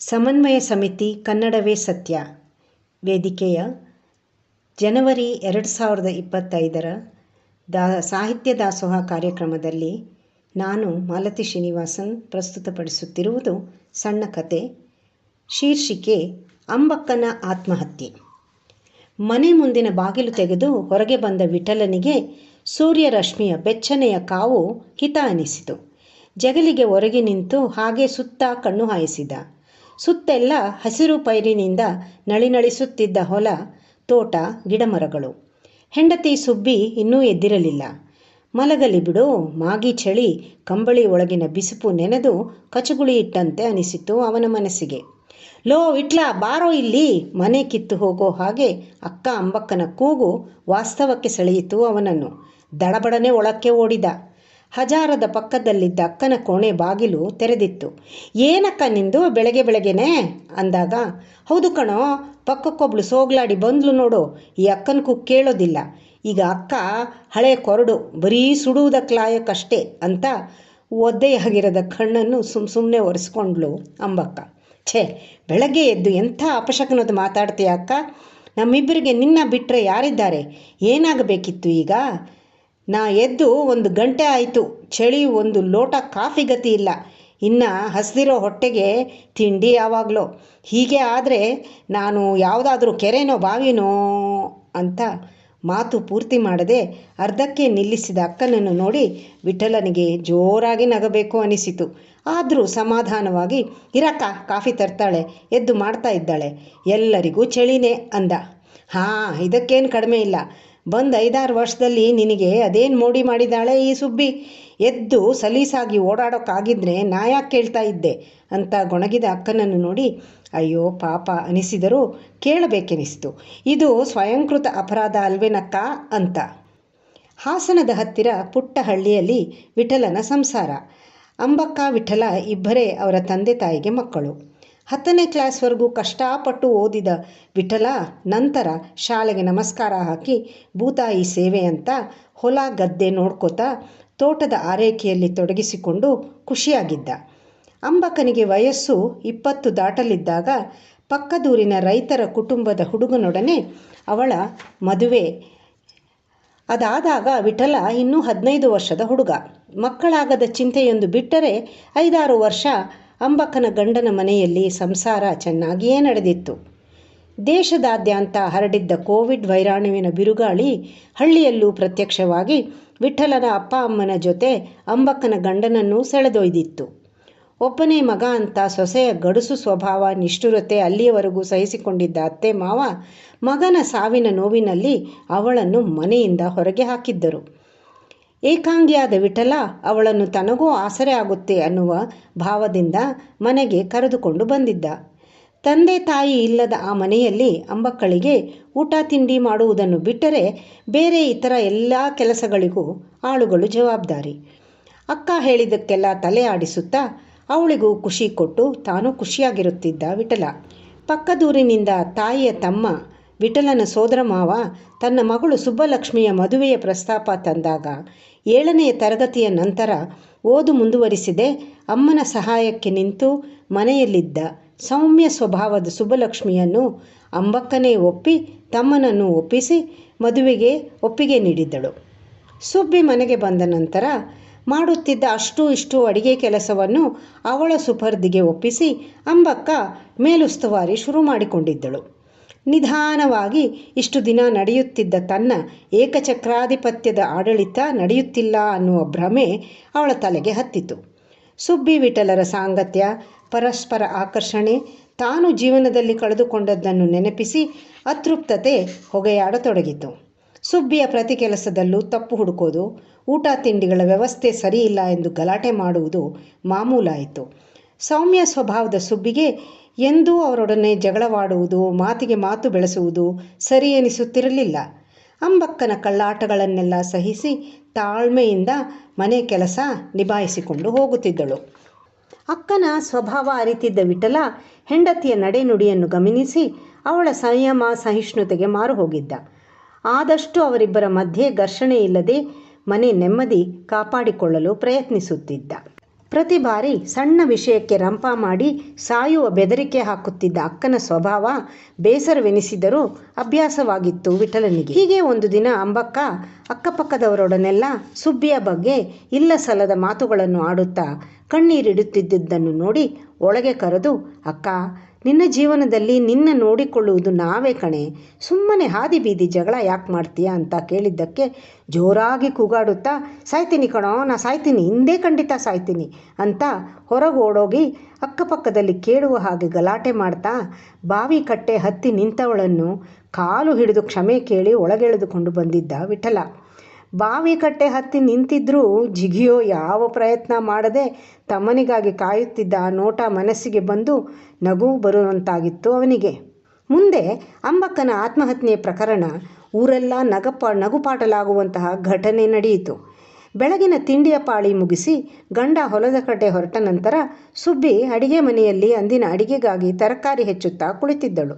ಸಮನ್ವಯ ಸಮಿತಿ ಕನ್ನಡವೇ ಸತ್ಯ. ವೇದಿಕೆಯ ಜನವರಿ ಎರಡು ಸಾವಿರದ ಇಪ್ಪತ್ತೈದರ ದಾ, ಸಾಹಿತ್ಯ ದಾಸೋಹ ಕಾರ್ಯಕ್ರಮದಲ್ಲಿ ನಾನು ಮಾಲತಿ ಶ್ರೀನಿವಾಸನ್ ಪ್ರಸ್ತುತಪಡಿಸುತ್ತಿರುವುದು ಸಣ್ಣ ಕತೆ. ಶೀರ್ಷಿಕೆ, ಅಂಬಕ್ಕನ ಆತ್ಮಹತ್ಯೆ. ಮನೆ ಮುಂದಿನ ಬಾಗಿಲು ತೆಗೆದು ಹೊರಗೆ ಬಂದ ವಿಠಲನಿಗೆ ಸೂರ್ಯರಶ್ಮಿಯ ಬೆಚ್ಚನೆಯ ಕಾವು ಹಿತ ಅನಿಸಿತು ಜಗಲಿಗೆ ಹೊರಗೆ ನಿಂತು ಹಾಗೆ ಸುತ್ತ ಕಣ್ಣು ಹಾಯಿಸಿದ. ಸುತ್ತೆಲ್ಲ ಹಸಿರು ಪೈರಿನಿಂದ ನಳಿನಳಿಸುತ್ತಿದ್ದ ಹೊಲ, ತೋಟ, ಗಿಡಮರಗಳು. ಹೆಂಡತಿ ಸುಬ್ಬಿ ಇನ್ನೂ ಎದ್ದಿರಲಿಲ್ಲ. ಮಲಗಲಿ ಬಿಡು, ಮಾಗಿ ಚಳಿ, ಕಂಬಳಿ ಒಳಗಿನ ಬಿಸುಪು ನೆನೆದು ಕಚಗುಳಿ ಇಟ್ಟಂತೆ ಅನಿಸಿತು ಅವನ ಮನಸ್ಸಿಗೆ. ಲೋ ವಿಟ್ಲಾ ಬಾರೋ ಇಲ್ಲಿ, ಮನೆ ಕಿತ್ತು ಹೋಗೋ ಹಾಗೆ ಅಕ್ಕ ಅಂಬಕ್ಕನ ಕೂಗು ವಾಸ್ತವಕ್ಕೆ ಸೆಳೆಯಿತು ಅವನನ್ನು. ದಡಬಡನೆ ಒಳಕ್ಕೆ ಓಡಿದ. ಹಜಾರದ ಪಕ್ಕದಲ್ಲಿದ್ದ ಅಕ್ಕನ ಕೋಣೆ ಬಾಗಿಲು ತೆರೆದಿತ್ತು. ಏನಕ್ಕ ನಿಂದು? ಬೆಳಗ್ಗೆ ಬೆಳಗ್ಗೆನೆ? ಅಂದಾಗ, ಹೌದು ಕಣೋ, ಪಕ್ಕಕ್ಕೊಬ್ಳು ಸೋಗ್ಲಾಡಿ ಬಂದ್ಲು ನೋಡು, ಈ ಅಕ್ಕನ ಕೂಗು ಕೇಳೋದಿಲ್ಲ. ಈಗ ಅಕ್ಕ ಹಳೆ ಕೊರಡು, ಬರೀ ಸುಡುವುದಕ್ಕಲಾಯಕ್ಕಷ್ಟೇ ಅಂತ ಒದ್ದೆಯಾಗಿರದ ಕಣ್ಣನ್ನು ಸುಮ್ ಸುಮ್ಮನೆ ಒರೆಸ್ಕೊಂಡ್ಳು ಅಂಬಕ್ಕ. ಛೇ, ಬೆಳಗ್ಗೆ ಎದ್ದು ಎಂಥ ಅಪಶಕನದ ಮಾತಾಡ್ತೀಯ ಅಕ್ಕ? ನಮ್ಮಿಬ್ಬರಿಗೆ ನಿನ್ನ ಬಿಟ್ಟರೆ ಯಾರಿದ್ದಾರೆ? ಏನಾಗಬೇಕಿತ್ತು ಈಗ? ನಾ ಎದ್ದು ಒಂದು ಗಂಟೆ ಆಯಿತು, ಚಳಿ ಒಂದು ಲೋಟ ಕಾಫಿ ಗತಿ ಇಲ್ಲ. ಇನ್ನು ಹಸಿದಿರೋ ಹೊಟ್ಟೆಗೆ ತಿಂಡಿ ಯಾವಾಗಲೋ. ಹೀಗೆ ಆದರೆ ನಾನು ಯಾವುದಾದ್ರೂ ಕೆರೆನೋ ಬಾವಿನೋ ಅಂತ ಮಾತು ಪೂರ್ತಿ ಮಾಡದೆ ಅರ್ಧಕ್ಕೆ ನಿಲ್ಲಿಸಿದ ಅಕ್ಕನನ್ನು ನೋಡಿ ವಿಠಲನಿಗೆ ಜೋರಾಗಿ ನಗಬೇಕು ಅನಿಸಿತು. ಆದರೂ ಸಮಾಧಾನವಾಗಿ, ಇರಕ್ಕ, ಕಾಫಿ ತರ್ತಾಳೆ, ಎದ್ದು ಮಾಡ್ತಾ ಇದ್ದಾಳೆ, ಎಲ್ಲರಿಗೂ ಚಳಿನೇ ಅಂದ. ಹಾಂ, ಇದಕ್ಕೇನು ಕಡಿಮೆ ಇಲ್ಲ. ಬಂದು ಐದಾರು ವರ್ಷದಲ್ಲಿ ನಿನಗೆ ಅದೇನು ಮೋಡಿ ಮಾಡಿದಾಳೆ ಈ ಸುಬ್ಬಿ? ಎದ್ದು ಸಲೀಸಾಗಿ ಓಡಾಡೋಕ್ಕಾಗಿದ್ರೆ ನಾ ಯಾಕೆ ಕೇಳ್ತಾ ಇದ್ದೆ ಅಂತ ಗೊಣಗಿದ ಅಕ್ಕನನ್ನು ನೋಡಿ, ಅಯ್ಯೋ ಪಾಪ ಅನಿಸಿದರೂ ಕೇಳಬೇಕೆನಿಸಿತು. ಇದು ಸ್ವಯಂಕೃತ ಅಪರಾಧ ಅಲ್ವೇನಕ್ಕ ಅಂತ. ಹಾಸನದ ಹತ್ತಿರ ಪುಟ್ಟ ಹಳ್ಳಿಯಲ್ಲಿ ವಿಠಲನ ಸಂಸಾರ. ಅಂಬಕ್ಕ, ವಿಠಲ ಇಬ್ಬರೇ ಅವರ ತಂದೆ ತಾಯಿಗೆ ಮಕ್ಕಳು. ಹತ್ತನೇ ಕ್ಲಾಸ್ವರೆಗೂ ಕಷ್ಟಪಟ್ಟು ಓದಿದ ವಿಠಲ ನಂತರ ಶಾಲೆಗೆ ನಮಸ್ಕಾರ ಹಾಕಿ ಭೂತಾಯಿ ಸೇವೆ ಅಂತ ಹೊಲ ಗದ್ದೆ ನೋಡ್ಕೋತಾ ತೋಟದ ಆರೈಕೆಯಲ್ಲಿ ತೊಡಗಿಸಿಕೊಂಡು ಖುಷಿಯಾಗಿದ್ದ. ಅಂಬಕನಿಗೆ ವಯಸ್ಸು ಇಪ್ಪತ್ತು ದಾಟಲಿದ್ದಾಗ ಪಕ್ಕದೂರಿನ ರೈತರ ಕುಟುಂಬದ ಹುಡುಗನೊಡನೆ ಅವಳ ಮದುವೆ. ಅದಾದಾಗ ವಿಠಲ ಇನ್ನೂ ಹದಿನೈದು ವರ್ಷದ ಹುಡುಗ. ಮಕ್ಕಳಾಗದ ಚಿಂತೆಯೊಂದು ಬಿಟ್ಟರೆ ಐದಾರು ವರ್ಷ ಅಂಬಕ್ಕನ ಗಂಡನ ಮನೆಯಲ್ಲಿ ಸಂಸಾರ ಚೆನ್ನಾಗಿಯೇ ನಡೆದಿತ್ತು. ದೇಶದಾದ್ಯಂತ ಹರಡಿದ್ದ ಕೋವಿಡ್ ವೈರಾಣುವಿನ ಬಿರುಗಾಳಿ ಹಳ್ಳಿಯಲ್ಲೂ ಪ್ರತ್ಯಕ್ಷವಾಗಿ ವಿಠಲನ ಅಪ್ಪ ಅಮ್ಮನ ಜೊತೆ ಅಂಬಕ್ಕನ ಗಂಡನನ್ನು ಸೆಳೆದೊಯ್ದಿತ್ತು. ಒಬ್ಬನೇ ಮಗ ಅಂತ ಸೊಸೆಯ ಗಡುಸು ಸ್ವಭಾವ, ನಿಷ್ಠುರತೆ ಅಲ್ಲಿಯವರೆಗೂ ಸಹಿಸಿಕೊಂಡಿದ್ದ ಅತ್ತೆ ಮಾವ ಮಗನ ಸಾವಿನ ನೋವಿನಲ್ಲಿ ಅವಳನ್ನು ಮನೆಯಿಂದ ಹೊರಗೆ ಹಾಕಿದ್ದರು. ಏಕಾಂಗಿಯಾದ ವಿಠಲ, ಅವಳನ್ನು ತನಗೂ ಆಸರೆ ಆಗುತ್ತೆ ಅನ್ನುವ ಭಾವದಿಂದ ಮನೆಗೆ ಕರೆದುಕೊಂಡು ಬಂದಿದ್ದ. ತಂದೆ ತಾಯಿ ಇಲ್ಲದ ಆ ಮನೆಯಲ್ಲಿ ಅಂಬಕ್ಕಳಿಗೆ ಊಟ ತಿಂಡಿ ಮಾಡುವುದನ್ನು ಬಿಟ್ಟರೆ ಬೇರೆ ಇತರ ಎಲ್ಲ ಕೆಲಸಗಳಿಗೂ ಆಳುಗಳು ಜವಾಬ್ದಾರಿ. ಅಕ್ಕ ಹೇಳಿದ್ದಕ್ಕೆಲ್ಲ ತಲೆ ಆಡಿಸುತ್ತಾ ಅವಳಿಗೂ ಖುಷಿ ಕೊಟ್ಟು ತಾನು ಖುಷಿಯಾಗಿರುತ್ತಿದ್ದ ವಿಠಲ. ಪಕ್ಕದೂರಿನಿಂದ ತಾಯಿಯ ತಮ್ಮ ವಿಠಲನ ಸೋದರ ಮಾವ ತನ್ನ ಮಗಳು ಸುಬ್ಬಲಕ್ಷ್ಮಿಯ ಮದುವೆಯ ಪ್ರಸ್ತಾಪ ತಂದಾಗ ಏಳನೆಯ ತರಗತಿಯ ನಂತರ ಓದು ಮುಂದುವರಿಸಿದೆ. ಅಮ್ಮನ ಸಹಾಯಕ್ಕೆ ನಿಂತು ಮನೆಯಲ್ಲಿದ್ದ ಸೌಮ್ಯ ಸ್ವಭಾವದ ಸುಬ್ಬಲಕ್ಷ್ಮಿಯನ್ನು ಅಂಬಕ್ಕನೇ ಒಪ್ಪಿ ತಮ್ಮನನ್ನು ಒಪ್ಪಿಸಿ ಮದುವೆಗೆ ಒಪ್ಪಿಗೆ ನೀಡಿದ್ದಳು. ಸುಬ್ಬಿ ಮನೆಗೆ ಬಂದ ನಂತರ ಮಾಡುತ್ತಿದ್ದ ಅಷ್ಟು ಇಷ್ಟು ಅಡಿಗೆ ಕೆಲಸವನ್ನು ಅವಳ ಸುಪರ್ದಿಗೆ ಒಪ್ಪಿಸಿ ಅಂಬಕ್ಕ ಮೇಲುಸ್ತುವಾರಿ ಶುರು ಮಾಡಿಕೊಂಡಿದ್ದಳು. ನಿಧಾನವಾಗಿ ಇಷ್ಟು ದಿನ ನಡೆಯುತ್ತಿದ್ದ ತನ್ನ ಏಕಚಕ್ರಾಧಿಪತ್ಯದ ಆಡಳಿತ ನಡೆಯುತ್ತಿಲ್ಲ ಅನ್ನುವ ಭ್ರಮೆ ಅವಳ ತಲೆಗೆ ಹತ್ತಿತು. ಸುಬ್ಬಿ ವಿಠಲರ ಸಾಂಗತ್ಯ, ಪರಸ್ಪರ ಆಕರ್ಷಣೆ, ತಾನು ಜೀವನದಲ್ಲಿ ಕಳೆದುಕೊಂಡದ್ದನ್ನು ನೆನಪಿಸಿ ಅತೃಪ್ತತೆ ಹೊಗೆಯಾಡತೊಡಗಿತು. ಸುಬ್ಬಿಯ ಪ್ರತಿ ಕೆಲಸದಲ್ಲೂ ತಪ್ಪು ಹುಡುಕೋದು, ಊಟ ತಿಂಡಿಗಳ ವ್ಯವಸ್ಥೆ ಸರಿಯಿಲ್ಲ ಎಂದು ಗಲಾಟೆ ಮಾಡುವುದು ಮಾಮೂಲಾಯಿತು. ಸೌಮ್ಯ ಸ್ವಭಾವದ ಸುಬ್ಬಿಗೆ ಎಂದೂ ಅವರೊಡನೆ ಜಗಳವಾಡುವುದು, ಮಾತಿಗೆ ಮಾತು ಬೆಳೆಸುವುದು ಸರಿ ಎನಿಸುತ್ತಿರಲಿಲ್ಲ. ಅಂಬಕ್ಕನ ಕಳ್ಳಾಟಗಳನ್ನೆಲ್ಲ ಸಹಿಸಿ ತಾಳ್ಮೆಯಿಂದ ಮನೆ ಕೆಲಸ ನಿಭಾಯಿಸಿಕೊಂಡು ಹೋಗುತ್ತಿದ್ದಳು. ಅಕ್ಕನ ಸ್ವಭಾವ ಅರಿತಿದ್ದ ವಿಠಲ ಹೆಂಡತಿಯ ನಡೆನುಡಿಯನ್ನು ಗಮನಿಸಿ ಅವಳ ಸಂಯಮ ಸಹಿಷ್ಣುತೆಗೆ ಮಾರು ಹೋಗಿದ್ದ. ಆದಷ್ಟು ಅವರಿಬ್ಬರ ಮಧ್ಯೆ ಘರ್ಷಣೆ ಇಲ್ಲದೆ ಮನೆ ನೆಮ್ಮದಿ ಕಾಪಾಡಿಕೊಳ್ಳಲು ಪ್ರಯತ್ನಿಸುತ್ತಿದ್ದ. ಪ್ರತಿ ಬಾರಿ ಸಣ್ಣ ವಿಷಯಕ್ಕೆ ರಂಪ ಮಾಡಿ ಸಾಯುವ ಬೆದರಿಕೆ ಹಾಕುತ್ತಿದ್ದ ಅಕ್ಕನ ಸ್ವಭಾವ ಬೇಸರವೆನಿಸಿದರೂ ಅಭ್ಯಾಸವಾಗಿತ್ತು ವಿಠಲನಿಗೆ. ಹೀಗೆ ಒಂದು ದಿನ ಅಂಬಕ್ಕ ಅಕ್ಕಪಕ್ಕದವರೊಡನೆಲ್ಲ ಸುಬ್ಬಿಯ ಬಗ್ಗೆ ಇಲ್ಲ ಸಲ್ಲದ ಮಾತುಗಳನ್ನು ಆಡುತ್ತಾ ಕಣ್ಣೀರಿಡುತ್ತಿದ್ದುದನ್ನು ನೋಡಿ ಒಳಗೆ ಕರೆದು, ಅಕ್ಕ ನಿನ್ನ ಜೀವನದಲ್ಲಿ ನಿನ್ನ ನೋಡಿಕೊಳ್ಳುವುದು ನಾವೇ ಕಣೆ. ಸುಮ್ಮನೆ ಹಾದಿ ಬೀದಿ ಜಗಳ ಯಾಕೆ ಮಾಡ್ತೀಯಾ ಅಂತ ಕೇಳಿದ್ದಕ್ಕೆ ಜೋರಾಗಿ ಕೂಗಾಡುತ್ತಾ, ಸಾಯ್ತೀನಿ ಕಣೋ, ನಾ ಸಾಯ್ತೀನಿ, ಹಿಂದೆ ಖಂಡಿತ ಸಾಯ್ತೀನಿ ಅಂತ ಹೊರಗೆ ಓಡೋಗಿ ಅಕ್ಕಪಕ್ಕದಲ್ಲಿ ಕೇಳುವ ಹಾಗೆ ಗಲಾಟೆ ಮಾಡ್ತಾ, ಬಾವಿ ಕಟ್ಟೆ ಹತ್ತಿ ನಿಂತವಳನ್ನು ಕಾಲು ಹಿಡಿದು ಕ್ಷಮೆ ಕೇಳಿ ಒಳಗೆಳೆದುಕೊಂಡು ಬಂದಿದ್ದ ವಿಠಲ. ಬಾವಿ ಕಟ್ಟೆ ಹತ್ತಿ ನಿಂತಿದ್ರೂ ಜಿಗಿಯೋ ಯಾವ ಪ್ರಯತ್ನ ಮಾಡದೆ ತಮ್ಮನಿಗಾಗಿ ಕಾಯುತ್ತಿದ್ದ ಆ ನೋಟ ಮನಸ್ಸಿಗೆ ಬಂದು ನಗು ಬರುವಂತಾಗಿತ್ತು ಅವನಿಗೆ. ಮುಂದೆ ಅಂಬಕ್ಕನ ಆತ್ಮಹತ್ಯೆ ಪ್ರಕರಣ ಊರೆಲ್ಲ ನಗಪ ನಗುಪಾಟಲಾಗುವಂತಹ ಘಟನೆ ನಡೆಯಿತು. ಬೆಳಗಿನ ತಿಂಡಿಯ ಪಾಳಿ ಮುಗಿಸಿ ಗಂಡ ಹೊಲದ ಕಡೆ ಹೊರಟ ನಂತರ ಸುಬ್ಬಿ ಅಡಿಗೆ ಮನೆಯಲ್ಲಿ ಅಂದಿನ ಅಡಿಗೆಗಾಗಿ ತರಕಾರಿ ಹೆಚ್ಚುತ್ತಾ ಕುಳಿತಿದ್ದಳು.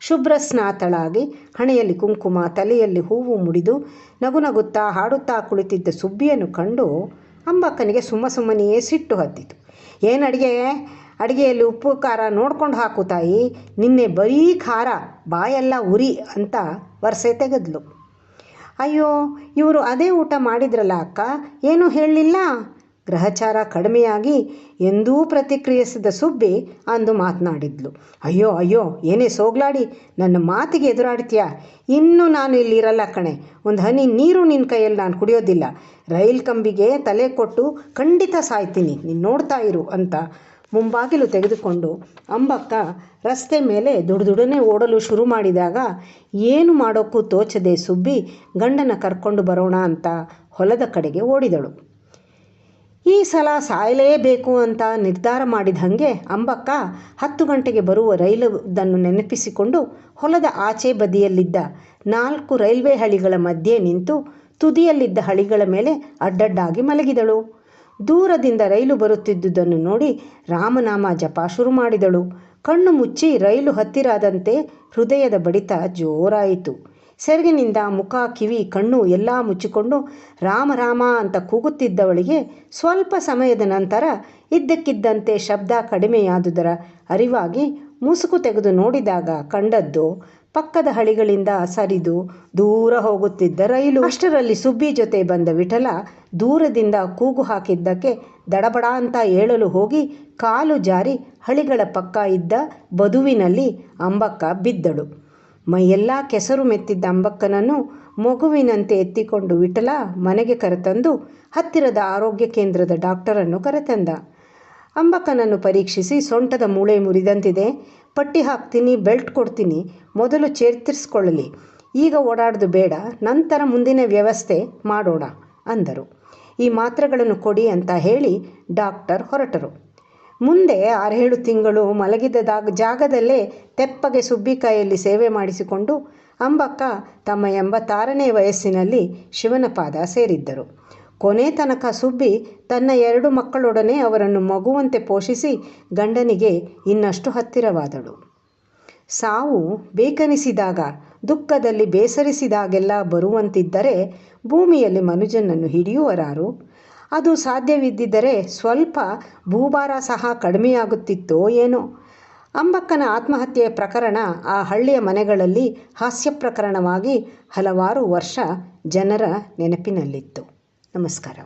ಶುಭ್ರ ಸ್ನಾತಳಾಗಿ ಹಣೆಯಲ್ಲಿ ಕುಂಕುಮ, ತಲೆಯಲ್ಲಿ ಹೂವು ಮುಡಿದು ನಗು ನಗುತ್ತಾ ಹಾಡುತ್ತಾ ಕುಳಿತಿದ್ದ ಸುಬ್ಬಿಯನ್ನು ಕಂಡು ಅಂಬಕ್ಕನಿಗೆ ಸುಮ್ಮ ಸುಮ್ಮನೆಯೇ ಸಿಟ್ಟು ಹತ್ತಿತು. ಏನು ಅಡುಗೆ? ಅಡುಗೆಯಲ್ಲಿ ಉಪ್ಪು, ಖಾರ ನೋಡ್ಕೊಂಡು ಹಾಕು ತಾಯಿ. ನಿನ್ನೆ ಬರೀ ಖಾರ, ಬಾಯೆಲ್ಲ ಉರಿ ಅಂತ ವರ್ಸೆ ತೆಗೆದ್ಲು. ಅಯ್ಯೋ, ಇವರು ಅದೇ ಊಟ ಮಾಡಿದ್ರಲ್ಲ ಅಕ್ಕ? ಏನೂ ಹೇಳಲಿಲ್ಲ? ಗ್ರಹಚಾರ ಕಡಿಮೆಯಾಗಿ ಎಂದೂ ಪ್ರತಿಕ್ರಿಯಿಸಿದ ಸುಬ್ಬಿ ಅಂದು ಮಾತನಾಡಿದ್ಲು. ಅಯ್ಯೋ ಅಯ್ಯೋ, ಏನೇ ಸೋಗ್ಲಾಡಿ, ನನ್ನ ಮಾತಿಗೆ ಎದುರಾಡ್ತೀಯ? ಇನ್ನೂ ನಾನು ಇಲ್ಲಿ ಇರಲ್ಲ ಕಣೆ. ಒಂದು ಹನಿ ನೀರು ನಿನ್ನ ಕೈಯಲ್ಲಿ ನಾನು ಕುಡಿಯೋದಿಲ್ಲ. ರೈಲ್ ಕಂಬಿಗೆ ತಲೆ ಕೊಟ್ಟು ಖಂಡಿತ ಸಾಯ್ತೀನಿ, ನೀನು ನೋಡ್ತಾ ಇರು ಅಂತ ಮುಂಬಾಗಿಲು ತೆಗೆದುಕೊಂಡು ಅಂಬಕ್ಕ ರಸ್ತೆ ಮೇಲೆ ದುಡ್ದುಡನೆ ಓಡಲು ಶುರು ಮಾಡಿದಾಗ, ಏನು ಮಾಡೋಕ್ಕೂ ತೋಚದೆ ಸುಬ್ಬಿ, ಗಂಡನ ಕರ್ಕೊಂಡು ಬರೋಣ ಅಂತ ಹೊಲದ ಕಡೆಗೆ ಓಡಿದಳು. ಈ ಸಲ ಸಾಯಲೇಬೇಕು ಅಂತ ನಿರ್ಧಾರ ಮಾಡಿದ ಹಾಗೆ ಅಂಬಕ್ಕ ಹತ್ತು ಗಂಟೆಗೆ ಬರುವ ರೈಲುದನ್ನು ನೆನಪಿಸಿಕೊಂಡು ಹೊಲದ ಆಚೆ ಬದಿಯಲ್ಲಿದ್ದ ನಾಲ್ಕು ರೈಲ್ವೆ ಹಳಿಗಳ ಮಧ್ಯೆ ನಿಂತು ತುದಿಯಲ್ಲಿದ್ದ ಹಳಿಗಳ ಮೇಲೆ ಅಡ್ಡಡ್ಡಾಗಿ ಮಲಗಿದಳು. ದೂರದಿಂದ ರೈಲು ಬರುತ್ತಿದ್ದುದನ್ನು ನೋಡಿ ರಾಮನಾಮ ಜಪ ಶುರು ಮಾಡಿದಳು. ಕಣ್ಣು ಮುಚ್ಚಿ ರೈಲು ಹತ್ತಿರಾದಂತೆ ಹೃದಯದ ಬಡಿತ ಜೋರಾಯಿತು. ಸೆರಗಿನಿಂದ ಮುಖ, ಕಿವಿ, ಕಣ್ಣು ಎಲ್ಲ ಮುಚ್ಚಿಕೊಂಡು ರಾಮ ರಾಮ ಅಂತ ಕೂಗುತ್ತಿದ್ದವಳಿಗೆ ಸ್ವಲ್ಪ ಸಮಯದ ನಂತರ ಇದ್ದಕ್ಕಿದ್ದಂತೆ ಶಬ್ದ ಕಡಿಮೆಯಾದುದರ ಅರಿವಾಗಿ ಮುಸುಕು ತೆಗೆದು ನೋಡಿದಾಗ ಕಂಡದ್ದು ಪಕ್ಕದ ಹಳಿಗಳಿಂದ ಸರಿದು ದೂರ ಹೋಗುತ್ತಿದ್ದ ರೈಲು. ಅಷ್ಟರಲ್ಲಿ ಸುಬ್ಬಿ ಜೊತೆ ಬಂದ ವಿಠಲ ದೂರದಿಂದ ಕೂಗು ಹಾಕಿದ್ದಕ್ಕೆ ದಡಬಡ ಅಂತ ಏಳಲು ಹೋಗಿ ಕಾಲು ಜಾರಿ ಹಳಿಗಳ ಪಕ್ಕ ಇದ್ದ ಬದುವಿನಲ್ಲಿ ಅಂಬಕ್ಕ ಬಿದ್ದಳು. ಮೈಯೆಲ್ಲ ಕೆಸರು ಮೆತ್ತಿದ್ದ ಅಂಬಕ್ಕನನ್ನು ಮಗುವಿನಂತೆ ಎತ್ತಿಕೊಂಡು ವಿಠಲ ಮನೆಗೆ ಕರೆತಂದು ಹತ್ತಿರದ ಆರೋಗ್ಯ ಕೇಂದ್ರದ ಡಾಕ್ಟರನ್ನು ಕರೆತಂದ. ಅಂಬಕ್ಕನನ್ನು ಪರೀಕ್ಷಿಸಿ ಸೊಂಟದ ಮೂಳೆ ಮುರಿದಂತಿದೆ. ಪಟ್ಟಿ ಹಾಕ್ತೀನಿ, ಬೆಲ್ಟ್ ಕೊಡ್ತೀನಿ, ಮೊದಲು ಚೇರ್ತಿರಿಸ್ಕೊಳ್ಳಲಿ, ಈಗ ಓಡಾಡೋದು ಬೇಡ, ನಂತರ ಮುಂದಿನ ವ್ಯವಸ್ಥೆ ಮಾಡೋಣ, ಅಂದರು. ಈ ಮಾತ್ರೆಗಳನ್ನು ಕೊಡಿ ಅಂತ ಹೇಳಿ ಡಾಕ್ಟರ್ ಹೊರಟರು. ಮುಂದೆ ಆರೇಳು ತಿಂಗಳು ಮಲಗಿದ ಜಾಗದಲ್ಲೇ ತೆಪ್ಪಗೆ ಸುಬ್ಬಿಕಾಯಲ್ಲಿ ಸೇವೆ ಮಾಡಿಸಿಕೊಂಡು ಅಂಬಕ್ಕ ತಮ್ಮ ಎಂಬತ್ತಾರನೇ ವಯಸ್ಸಿನಲ್ಲಿ ಶಿವನ ಪಾದ ಸೇರಿದ್ದರು. ಕೊನೆ ತನಕ ಸುಬ್ಬಿ ತನ್ನ ಎರಡು ಮಕ್ಕಳೊಡನೆ ಅವರನ್ನು ಮಗುವಂತೆ ಪೋಷಿಸಿ ಗಂಡನಿಗೆ ಇನ್ನಷ್ಟು ಹತ್ತಿರವಾದಳು. ಸಾವು ಬೇಕನಿಸಿದಾಗ, ದುಃಖದಲ್ಲಿ ಬೇಸರಿಸಿದಾಗೆಲ್ಲ ಬರುವಂತಿದ್ದರೆ ಭೂಮಿಯಲ್ಲಿ ಮನುಜನನ್ನು ಹಿಡಿಯುವರಾರು ಅದು ಸಾಧ್ಯವಿದ್ದಿದ್ದರೆ ಸ್ವಲ್ಪ ಭೂಭಾರ ಸಹ ಕಡಿಮೆಯಾಗುತ್ತಿತ್ತೋ ಏನೋ. ಅಂಬಕ್ಕನ ಆತ್ಮಹತ್ಯೆಯ ಪ್ರಕರಣ ಆ ಹಳ್ಳಿಯ ಮನೆಗಳಲ್ಲಿ ಹಾಸ್ಯ ಪ್ರಕರಣವಾಗಿ ಹಲವಾರು ವರ್ಷ ಜನರ ನೆನಪಿನಲ್ಲಿತ್ತು. ನಮಸ್ಕಾರ.